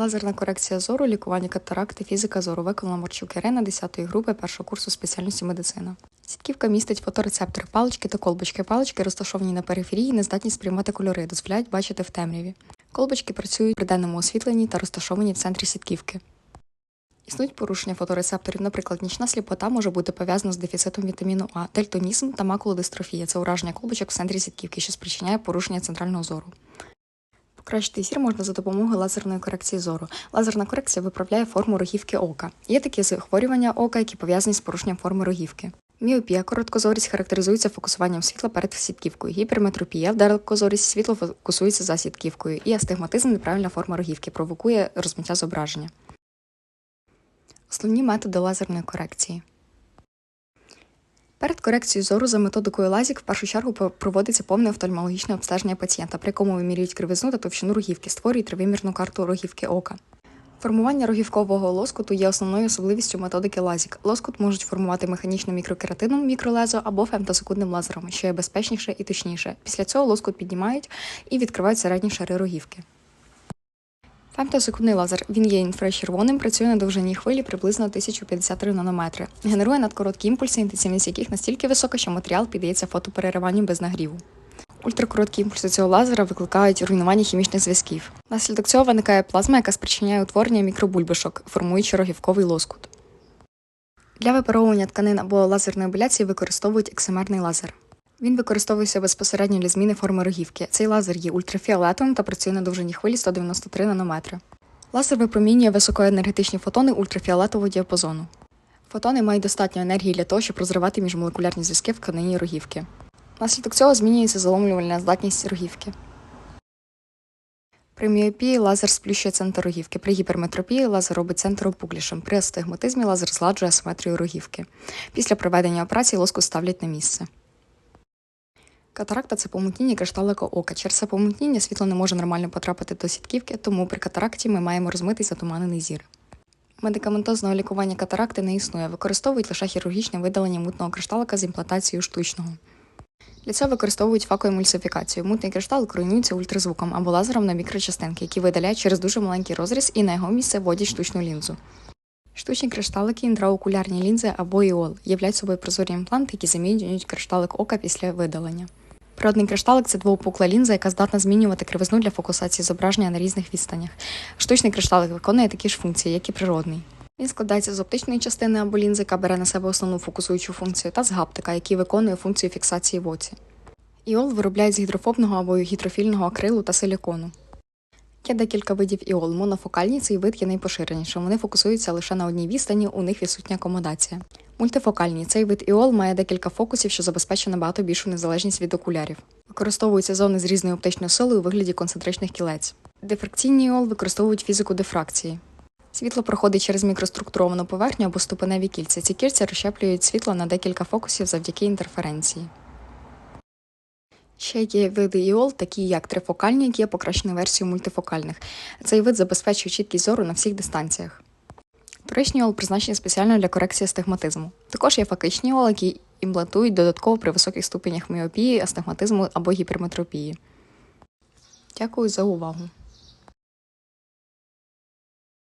Лазерна корекція зору, лікування катаракти, фізика зору виконала Марчук Ірина 10 групи першого курсу спеціальності медицина. Сітківка містить фоторецептори, палички та колбочки. Палички, розташовані на периферії, не здатні сприймати кольори, дозволяють бачити в темряві. Колбочки працюють при денному освітленні та розташовані в центрі сітківки. Існують порушення фоторецепторів, наприклад, нічна сліпота може бути пов'язана з дефіцитом вітаміну А, дельтонізм та макулодистрофія це ураження колбочок в центрі сітківки, що спричиняє порушення центрального зору. Покращити зір можна за допомогою лазерної корекції зору. Лазерна корекція виправляє форму рогівки ока. Є такі захворювання ока, які пов'язані з порушенням форми рогівки. Міопія, короткозорість характеризується фокусуванням світла перед сітківкою. Гіперметропія, далекозорість світло фокусується за сітківкою. І астигматизм неправильна форма рогівки провокує розмиття зображення. Основні методи лазерної корекції. Перед корекцією зору за методикою лазік в першу чергу проводиться повне офтальмологічне обстеження пацієнта, при якому вимірюють кривизну та товщину рогівки, створюють тривимірну карту рогівки ока. Формування рогівкового лоскуту є основною особливістю методики лазік. Лоскут можуть формувати механічним мікрокератином мікролезо або фемтосекундним лазером, що є безпечніше і точніше. Після цього лоскут піднімають і відкривають середні шари рогівки. Фемтосекундний лазер. Він є інфрачервоним, працює на довжині хвилі приблизно 1053 нанометри. Генерує надкороткі імпульси, інтенсивність яких настільки висока, що матеріал піддається фотоперериванню без нагріву. Ультракороткі імпульси цього лазера викликають руйнування хімічних зв'язків. Внаслідок цього виникає плазма, яка спричиняє утворення мікробульбашок, формуючи рогівковий лоскут. Для випаровування тканин або лазерної абляції використовують ексемерний лазер. Він використовується безпосередньо для зміни форми рогівки. Цей лазер є ультрафіолетовим та працює на довжині хвилі 193 нанометри. Лазер випромінює високоенергетичні фотони ультрафіолетового діапазону. Фотони мають достатньо енергії для того, щоб розривати міжмолекулярні зв'язки в тканині рогівки. Внаслідок цього змінюється заломлювальна здатність рогівки. При міопії лазер сплющує центр рогівки. При гіперметропії лазер робить центр опуклішим. При астигматизмі лазер згладжує асиметрію рогівки. Після проведення операції лоску ставлять на місце. Катаракта це помутніння кришталика ока. Через це помутніння світло не може нормально потрапити до сітківки, тому при катаракті ми маємо розмитий затуманений зір. Медикаментозного лікування катаракти не існує, використовують лише хірургічне видалення мутного кришталика з імплантацією штучного. Для цього використовують факоемульсифікацію. Мутний кришталик руйнується ультразвуком або лазером на мікрочастинки, які видаляють через дуже маленький розріз і на його місце вводять штучну лінзу. Штучні кришталики, інтраокулярні лінзи або іол являють собою прозорі імпланти, які замінюють кришталик ока після видалення. Природний кришталик це двоопукла лінза, яка здатна змінювати кривизну для фокусації зображення на різних відстанях. Штучний кришталик виконує такі ж функції, як і природний. Він складається з оптичної частини або лінзи, яка бере на себе основну фокусуючу функцію, та з гаптика, який виконує функцію фіксації в оці. Іол виробляють з гідрофобного або гідрофільного акрилу та силікону. Є декілька видів іол. Монофокальні цей вид є найпоширенішим. Вони фокусуються лише на одній відстані, у них відсутня акомодація. Мультифокальні цей вид іол має декілька фокусів, що забезпечує набагато більшу незалежність від окулярів. Використовуються зони з різною оптичною силою у вигляді концентричних кілець. Дифракційні іол використовують фізику дифракції. Світло проходить через мікроструктуровану поверхню або ступеневі кільця. Ці кільця розщеплюють світло на декілька фокусів завдяки інтерференції. Ще є види іол, такі як трифокальні, які є покращеною версією мультифокальних. Цей вид забезпечує чіткість зору на всіх дистанціях. Торичні іол призначені спеціально для корекції астигматизму. Також є факичні іол, які імплантують додатково при високих ступенях міопії, астигматизму або гіперметропії. Дякую за увагу.